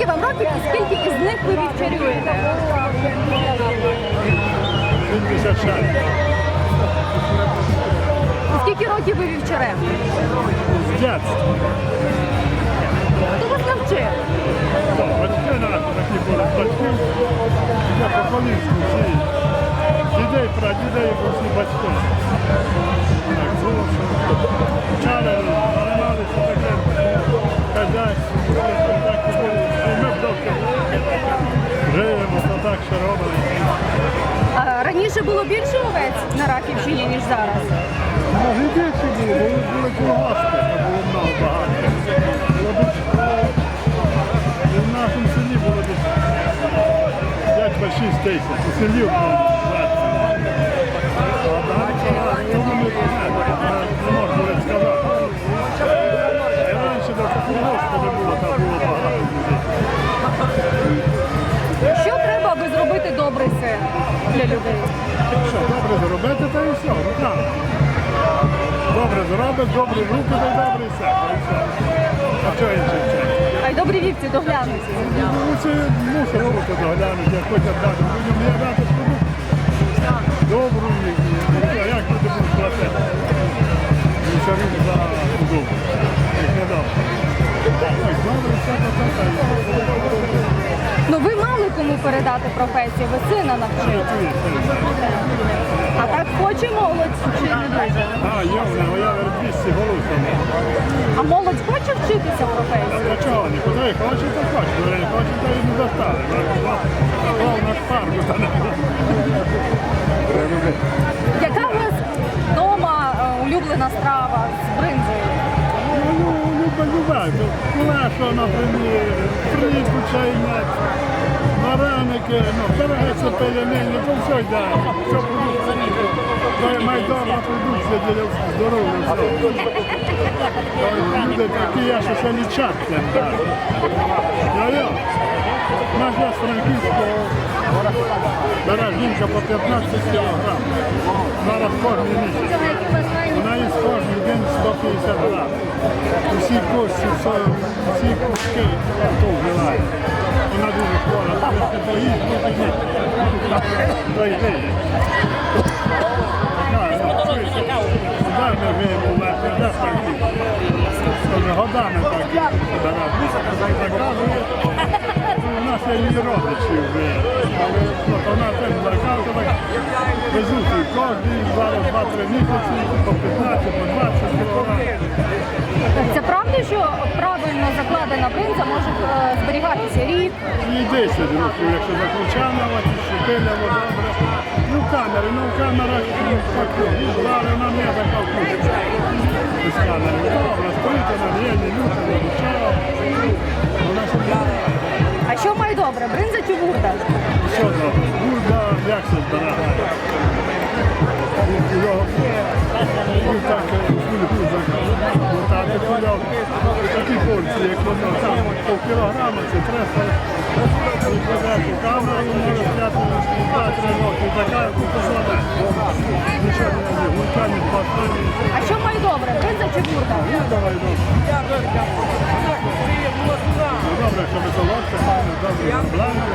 Скільки вам років і скільки із них ви вівчарюєте? 76. Скільки років ви вівчарем? Дядства. Хто вас навчив? Батьки наші такі були батьки. Я по коліску всі. Дідей, прадідей, всі батьки. Раніше було більше овець на Раківщині, ніж зараз. Може більше було, були колгоспи, то було много багато. Було більше. В нашому селі було десь 5-6 тисяч. У селі було 20. А далі багато. Тому ми не можна буде сказати. Раніше до колгоспу не було, там було багато людей. Що треба, аби зробити добрий син для людей? Що, добре зробити, то і все, руками. Добре зробить, добрі руки, то й добре все. то й все. А що інше це? А й добрі вівці доглянуті. Ну, це мусор бути доглянути, як хочуть дати. Людям є дати продукт. Добру і, і, а як люди будуть платити? Мусорів за продукт. Як не добре. Так, добре, все так. Ну ви мали кому передати професію, ви сина навчили. А так хоче молодь чи не дуже? А, я 200 голов там. А молодь хоче вчитися професії? чого? Куди хоче, то хоче. Не хоче, то і не достали. Такого на шпарку та не Яка у вас вдома е, улюблена страва з бринзою? Ну, люба, люба. Кулеша, наприклад, фрі, чайник, вареники, ну, пироги пельмені, то все йде. Все продукція. Це майдорна продукція для здоров'я. Люди такі, я що це лічать. Я-я. Наш я з Франківського бере жінка по 15 кілограм. Зараз кожен місяць. Вона їсть кожен день 150 грам. Усі кості, всі куски то вбиває. Годами. У нас є її родичі але вона теж і кожен зараз 2-3 місяці, по 15, по 20 кілограмів. Це правда, що правильно закладена бринза може е, зберігатися рік? І 10 років, якщо закручана, щепиляво добре. Ну, камери, ну камера ну, так, зараз нам є така вкусна. З камери. Добре, стоїть на рівні, люди, нічого. Вона собі А що має добре? Бринза як воно там по кілограма це 300 викладати камеру, може взяти на 2-3 роки, така купозода. Нічого не є, вулкані, пастані. А що має добре? Бринза чи вурда? Ну, давай, добре. Ну, добре, щоб солодке, добре, бланка.